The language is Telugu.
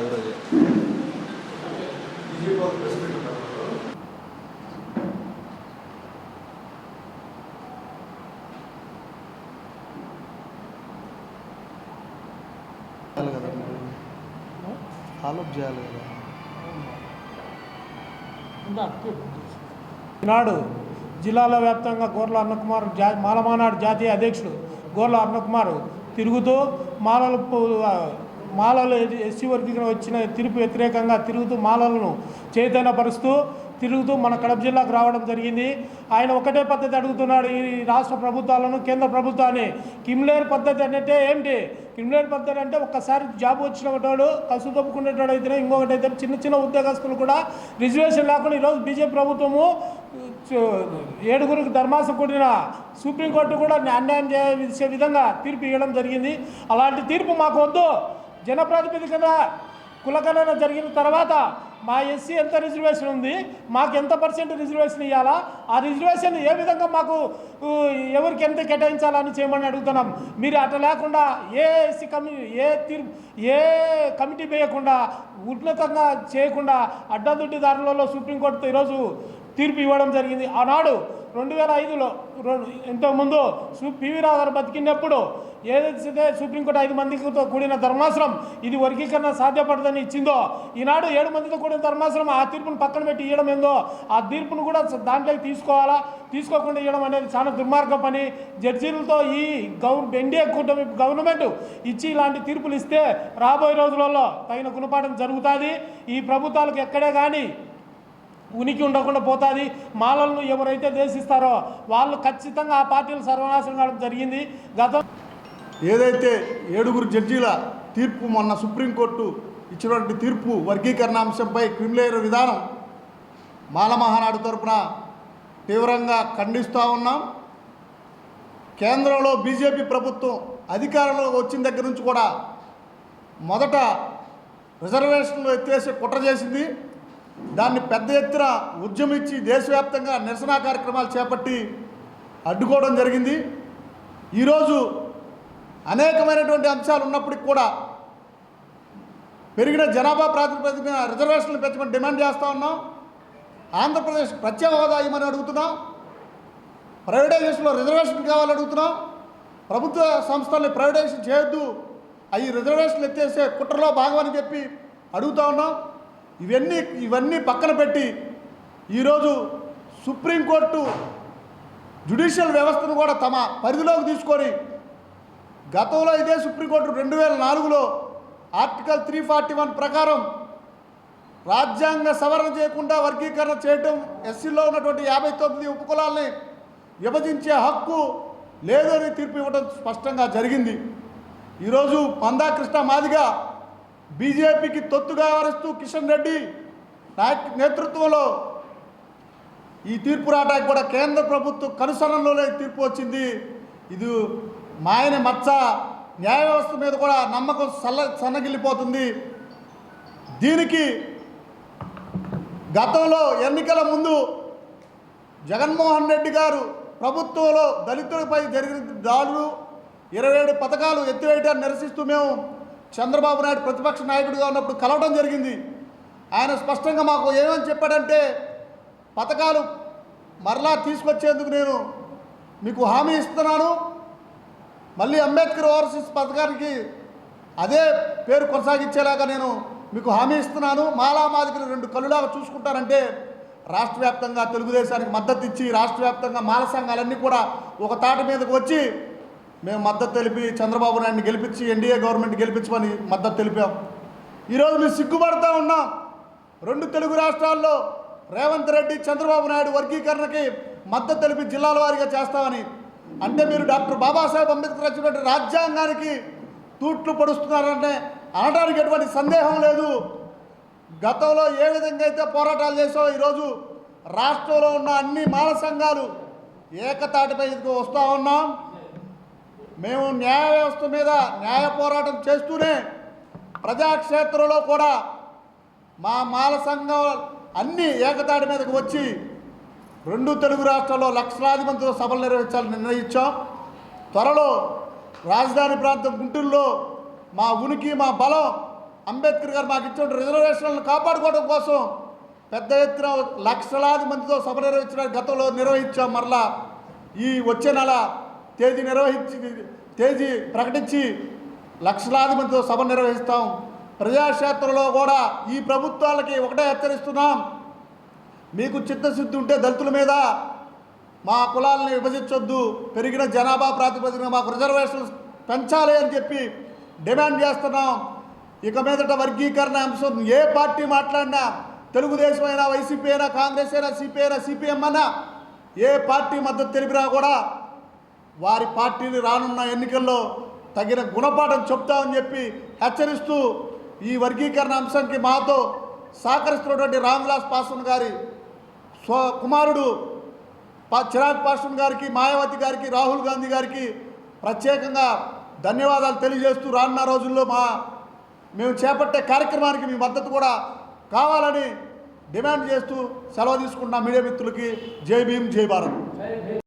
ఈరోజు. చేయాలి కదా మీరు? ఫాలోఅప్ చేయాలి కదా? ఈనాడు జిల్లాల వ్యాప్తంగా గోర్ల అన్నకుమార్ జా మాలమానాడు జాతీయ అధ్యక్షుడు గోర్ల అన్నకుమార్ తిరుగుతూ మాలలు మాలలు ఎస్సీ వర్గీకరణ వచ్చిన తీర్పు వ్యతిరేకంగా తిరుగుతూ మాలలను చైతన్యపరుస్తూ తిరుగుతూ మన కడప జిల్లాకు రావడం జరిగింది. ఆయన ఒకటే పద్ధతి అడుగుతున్నాడు. ఈ రాష్ట్ర ప్రభుత్వాలను కేంద్ర ప్రభుత్వాన్ని. కిమ్లేర్ పద్ధతి అంటే ఏమిటి కిమ్లేర్ పద్ధతి అంటే ఒక్కసారి జాబ్ వచ్చిన వాడు కసు తప్పుకునేటోడు అయితేనే ఇంకొకటి అయితే చిన్న చిన్న ఉద్యోగస్తులు కూడా రిజర్వేషన్ లేకుండా ఈరోజు బీజేపీ ప్రభుత్వము ఏడుగురికి ధర్మాసం కూడిన సుప్రీంకోర్టు కూడా అన్యాయం చేసే విధంగా తీర్పు ఇవ్వడం జరిగింది. అలాంటి తీర్పు మాకు వద్దు. జనప్రాతిపదికన కులగణన జరిగిన తర్వాత మా ఎస్సీ ఎంత రిజర్వేషన్ ఉంది? మాకు ఎంత పర్సెంట్ రిజర్వేషన్ ఇవ్వాలా ఆ రిజర్వేషన్ ఏ విధంగా మాకు ఎవరికి ఎంత కేటాయించాలని చేయమని అడుగుతున్నాం. మీరు అట్లా లేకుండా ఏ ఎస్సీ కమి ఏ తీర్పు ఏ కమిటీ వేయకుండా ఉన్నతంగా చేయకుండా అడ్డదుడ్డిదారులలో సుప్రీంకోర్టుతో ఈరోజు తీర్పు ఇవ్వడం జరిగింది. ఆనాడు రెండు వేల ఐదులో రెండు ఇంతకుముందు సు పివి రావు గారు బతికినప్పుడు ఏదైతే సుప్రీంకోర్టు ఐదు మందితో కూడిన ధర్మాసనం ఇది వర్గీకరణ సాధ్యపడదని ఇచ్చిందో ఈనాడు ఏడు మందితో కూడిన ధర్మాసనం ఆ తీర్పును పక్కన పెట్టి ఇవ్వడం ఏందో ఆ తీర్పును కూడా దాంట్లోకి తీసుకోవాలా? తీసుకోకుండా ఇవ్వడం అనేది చాలా దుర్మార్గం పని. జడ్జీలతో ఈ గవర్ ఎన్డీఏ కూటమి గవర్నమెంట్ ఇచ్చి ఇలాంటి తీర్పులు ఇస్తే రాబోయే రోజులలో తగిన గుణపాఠం జరుగుతుంది. ఈ ప్రభుత్వాలకు ఎక్కడే కానీ ఉనికి ఉండకుండా పోతుంది. మాలలను ఎవరైతే దేశిస్తారో వాళ్ళు ఖచ్చితంగా ఆ పార్టీలు సర్వనాశనం కావడం జరిగింది. గతం ఏదైతే ఏడుగురు జడ్జీల తీర్పు మొన్న సుప్రీంకోర్టు ఇచ్చినటువంటి తీర్పు వర్గీకరణ అంశంపై క్రిమిలేయర్ విధానం మాల మహానాడు తరపున తీవ్రంగా ఖండిస్తూ ఉన్నాం. కేంద్రంలో బీజేపీ ప్రభుత్వం అధికారంలో వచ్చిన దగ్గర నుంచి కూడా మొదట రిజర్వేషన్లు ఎత్తేసి కుట్ర చేసింది. దాన్ని పెద్ద ఎత్తున ఉద్యమించి దేశవ్యాప్తంగా నిరసన కార్యక్రమాలు చేపట్టి అడ్డుకోవడం జరిగింది. ఈరోజు అనేకమైనటువంటి అంశాలు ఉన్నప్పటికి కూడా పెరిగిన జనాభా ప్రాతిపదికన రిజర్వేషన్లు పెంచమని డిమాండ్ చేస్తూ ఉన్నాం. ఆంధ్రప్రదేశ్ ప్రత్యేక హోదా ఇవ్వమని అడుగుతున్నాం. ప్రైవేటైజేషన్లో రిజర్వేషన్ కావాలని అడుగుతున్నాం. ప్రభుత్వ సంస్థల్ని ప్రైవేటైజేషన్ చేయొద్దు. అవి రిజర్వేషన్లు ఎత్తేసే కుట్రలో భాగమని చెప్పి అడుగుతా ఉన్నాం. ఇవన్నీ ఇవన్నీ పక్కన పెట్టి ఈరోజు సుప్రీంకోర్టు జ్యుడిషియల్ వ్యవస్థను కూడా తమ పరిధిలోకి తీసుకొని గతంలో ఇదే సుప్రీంకోర్టు రెండు వేల నాలుగులో ఆర్టికల్ త్రీ ఫార్టీ వన్ ప్రకారం రాజ్యాంగ సవరణ చేయకుండా వర్గీకరణ చేయటం ఎస్సీలో ఉన్నటువంటి యాభై తొమ్మిది ఉపకులాల్ని విభజించే హక్కు లేదని తీర్పు ఇవ్వడం స్పష్టంగా జరిగింది. ఈరోజు మందాకృష్ణ మాదిగా బీజేపీకి తొత్తుగా వ్యవహరిస్తూ కిషన్ రెడ్డి నాయక్ నేతృత్వంలో ఈ తీర్పు రావడానికి కూడా కేంద్ర ప్రభుత్వం కనుసరణలోనే తీర్పు వచ్చింది. ఇది మాయని మచ్చ. న్యాయ వ్యవస్థ మీద కూడా నమ్మకం సల్ల సన్నగిల్లిపోతుంది. దీనికి గతంలో ఎన్నికల ముందు జగన్మోహన్ రెడ్డి గారు ప్రభుత్వంలో దళితులపై జరిగిన దాడులు ఇరవై ఏడు పథకాలు ఎత్తివేయటాన్ని నిరసిస్తూ మేము చంద్రబాబు నాయుడు ప్రతిపక్ష నాయకుడిగా ఉన్నప్పుడు కలవడం జరిగింది. ఆయన స్పష్టంగా మాకు ఏమని చెప్పాడంటే పథకాలు మరలా తీసుకొచ్చేందుకు నేను మీకు హామీ ఇస్తున్నాను. మళ్ళీ అంబేద్కర్ ఓవర్సీస్ పథకానికి అదే పేరు కొనసాగించేలాగా నేను మీకు హామీ ఇస్తున్నాను. మాలా మాదికలు రెండు కళ్ళులాగా చూసుకుంటారంటే రాష్ట్ర వ్యాప్తంగా తెలుగుదేశానికి మద్దతు ఇచ్చి రాష్ట్ర వ్యాప్తంగా మాల సంఘాలన్నీ కూడా ఒక తాట మీదకు వచ్చి మేము మద్దతు తెలిపి చంద్రబాబు నాయుడిని గెలిపించి ఎన్డీఏ గవర్నమెంట్ గెలిపించమని మద్దతు తెలిపాం. ఈరోజు మేము సిగ్గుపడతా ఉన్నాం. రెండు తెలుగు రాష్ట్రాల్లో రేవంత్ రెడ్డి చంద్రబాబు నాయుడు వర్గీకరణకి మద్దతు తెలిపి జిల్లాల వారీగా చేస్తామని. అంటే మీరు డాక్టర్ బాబాసాహెబ్ అంబేద్కర్ వచ్చినటువంటి రాజ్యాంగానికి తూట్లు పడుస్తున్నారంటే అనడానికి ఎటువంటి సందేహం లేదు. గతంలో ఏ విధంగా అయితే పోరాటాలు చేసావో ఈరోజు రాష్ట్రంలో ఉన్న అన్ని మాల సంఘాలు ఏకతాటిపై వస్తూ ఉన్నాం. మేము న్యాయ వ్యవస్థ మీద న్యాయ పోరాటం చేస్తూనే ప్రజాక్షేత్రంలో కూడా మా మాల సంఘం అన్ని ఏకతాటి మీదకి వచ్చి రెండు తెలుగు రాష్ట్రాల్లో లక్షలాది మందితో సభలు నిర్వహించాలని నిర్ణయించాం. త్వరలో రాజధాని ప్రాంతం గుంటూరులో మా ఉనికి మా బలం అంబేద్కర్ గారు మాకు ఇచ్చిన రిజర్వేషన్లను కాపాడుకోవడం కోసం పెద్ద ఎత్తున లక్షలాది మందితో సభ నిర్వహించడానికి గతంలో నిర్వహించాం. మరలా ఈ వచ్చే నెల తేదీ నిర్వహించి తేదీ ప్రకటించి లక్షలాది మందితో సభ నిర్వహిస్తాం. ప్రజాక్షేత్రంలో కూడా ఈ ప్రభుత్వాలకి ఒకటే హెచ్చరిస్తున్నాం. మీకు చిత్తశుద్ధి ఉంటే దళితుల మీద మా కులాలను విభజించొద్దు. పెరిగిన జనాభా ప్రాతిపదికన మాకు రిజర్వేషన్స్ పెంచాలి అని చెప్పి డిమాండ్ చేస్తున్నాం. ఇక మీదట వర్గీకరణ అంశం ఏ పార్టీ మాట్లాడినా తెలుగుదేశం అయినా వైసీపీ అయినా కాంగ్రెస్ అయినా సిపి అయినా సిపిఎం అయినా ఏ పార్టీ మద్దతు తెలిపినా కూడా వారి పార్టీని రానున్న ఎన్నికల్లో తగిన గుణపాఠం చెప్తామని చెప్పి హెచ్చరిస్తూ ఈ వర్గీకరణ అంశంకి మాతో సహకరిస్తున్నటువంటి రామ్విలాస్ పాస్వాన్ గారి స్వ కుమారుడు చిరాగ్ పాస్వాన్ గారికి మాయావతి గారికి రాహుల్ గాంధీ గారికి ప్రత్యేకంగా ధన్యవాదాలు తెలియజేస్తూ రానున్న రోజుల్లో మా మేము చేపట్టే కార్యక్రమానికి మీ మద్దతు కూడా కావాలని డిమాండ్ చేస్తూ సెలవు తీసుకుంటున్న మీడియా మిత్రులకి జై భీమ్ జై భారత్.